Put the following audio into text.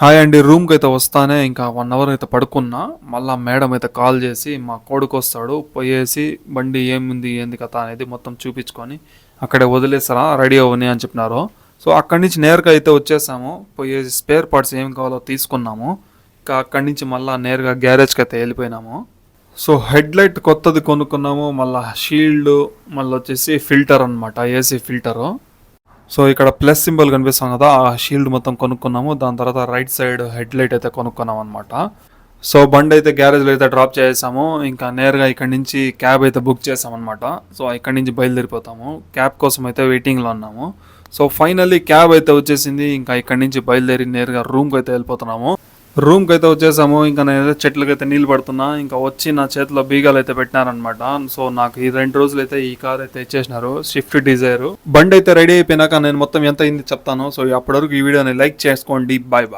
Hi అండి రూమ్కి అయితే వస్తానే ఇంకా వన్ అవర్ అయితే పడుకున్నా. మళ్ళీ మేడం అయితే కాల్ చేసి మా కొడుకు వస్తాడు పోయేసి బండి ఏముంది ఏంది కథ అనేది మొత్తం చూపించుకొని అక్కడే వదిలేసారా రెడీ అవ్వని అని చెప్పినారు. సో అక్కడి నుంచి నేరుగా అయితే వచ్చేసాము పోయేసి స్పేర్ పార్ట్స్ ఏం కావాలో తీసుకున్నాము. ఇంకా అక్కడి నుంచి మళ్ళీ నేరుగా గ్యారేజ్కి అయితే వెళ్ళిపోయినాము. సో హెడ్ లైట్ కొత్తది కొనుక్కున్నాము మళ్ళీ షీల్డ్ మళ్ళీ వచ్చేసి ఫిల్టర్ అనమాట ఏసీ ఫిల్టరు. సో ఇక్కడ ప్లస్ సింబల్ కనిపిస్తాం కదా ఆ షీల్డ్ మొత్తం కొనుక్కున్నాము. దాని తర్వాత రైట్ సైడ్ హెడ్ లైట్ అయితే కొనుక్కున్నాం అనమాట సో బండి అయితే గ్యారేజ్లో అయితే డ్రాప్ చేసాము ఇంకా నేరుగా ఇక్కడ నుంచి క్యాబ్ అయితే బుక్ చేసామన్నమాట సో ఇక్కడ నుంచి బయలుదేరిపోతాము. క్యాబ్ కోసం అయితే వెయిటింగ్లో ఉన్నాము. సో ఫైనల్లీ క్యాబ్ అయితే వచ్చేసింది. ఇంకా ఇక్కడ నుంచి బయలుదేరి నేరుగా రూమ్కి అయితే వెళ్ళిపోతున్నాము. రూమ్కి అయితే వచ్చేసాము ఇంకా నేను చెట్లకి అయితే నీళ్ళు పడుతున్నా ఇంకా వచ్చి నా చేతిలో బీగాలు అయితే పెట్టినారనమాట సో నాకు ఈ రెండు రోజులు అయితే ఈ కార్ అయితే ఇచ్చేసినారు స్విఫ్ట్ డిజైర్ బండి అయితే రెడీ అయిపోయినాక నేను మొత్తం ఎంత అయింది చెప్తాను. సో అప్పటి వరకు ఈ వీడియోని లైక్ చేసుకోండి. Bye bye.